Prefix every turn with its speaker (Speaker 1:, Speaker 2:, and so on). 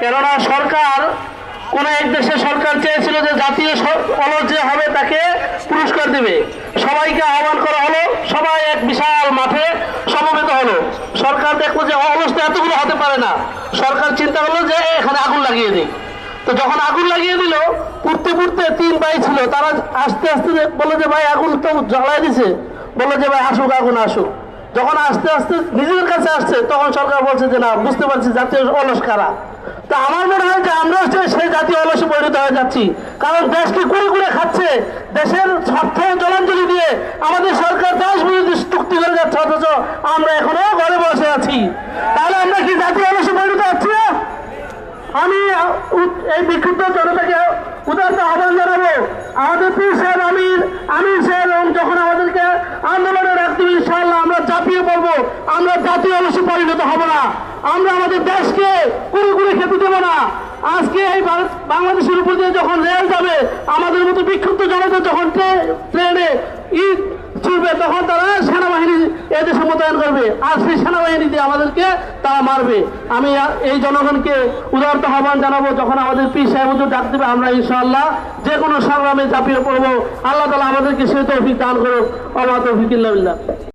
Speaker 1: কেননা সরকার, কোন এক দেশের সরকার চেয়েছিল যে জাতীয় অলস যে হবে তাকে পুরস্কার দেবে। সবাইকে আহ্বান করা হলো, সবাই এক বিশাল মাঠে সমবেত হলো। সরকার দেখল যে অলস তো এতগুলো হতে পারে না। সরকার চিন্তা করল যে এখানে আগুন লাগিয়ে দিই তো যখন আগুন লাগিয়ে দিল, পুড়তে পুড়তে তিন ভাই ছিল, তারা আস্তে আস্তে বলল যে, ভাই, আগুন তো জ্বালাই দিছে। বলল যে, ভাই, আসুক, আগুন আসুক। যখন আস্তে আস্তে নিজেদের কাছে আসছে, তখন সরকার বলছে যে, না, বুঝতে পারছি জাতীয় অলস কারা। আমার মনে হয় যে আমরা হচ্ছে সেই জাতীয় অলসে পরিণত হয়ে যাচ্ছি। কারণ দেশকে কুড়ে কুড়ে খাচ্ছে? দেশের স্বার্থ জলাঞ্জলি দিয়ে আমাদের সরকার দেশ বিরোধী চুক্তি করে যাচ্ছে, অথচ আমরা এখনও ঘরে বসে আছি। তাহলে আমরা কি জাতীয় অলসে পরিণত হচ্ছি না? আমি এই বিক্ষুব্ধ জনতাকে উদারত আহ্বান জানাব। আমাদের পীর সাহেব আমির আমির সাহেব এবং যখন আমাদেরকে আন্দোলনে রাখতে হবে, ইনশাআল্লাহ আমরা চাপিয়ে পড়ব আমরা জাতীয় অলসে পরিণত হব না। আমরা আমাদের দেশকে কুড়ি কুড়ি খেতে দেবো না। আজকে এই বাংলাদেশের উপর দিয়ে যখন রেল যাবে, আমাদের মতো বিক্ষুব্ধ জনতা যখন ট্রেনে ঈদ ছুটবে তখন তারা সেনাবাহিনী এদেশে মোতায়েন করবে। আর সেই সেনাবাহিনী দিয়ে আমাদেরকে তারা মারবে। আমি এই জনগণকে উদারত আহ্বান জানাব, যখন আমাদের পি সাহেব ডাক দেবে, আমরা ইনশাআল্লাহ যে কোনো সংগ্রামে ঝাঁপিয়ে পড়ব। আল্লাহ তালা আমাদেরকে সেই তৌফিক দান করুক। আল্লাহ তৌফিক ইল্লাহ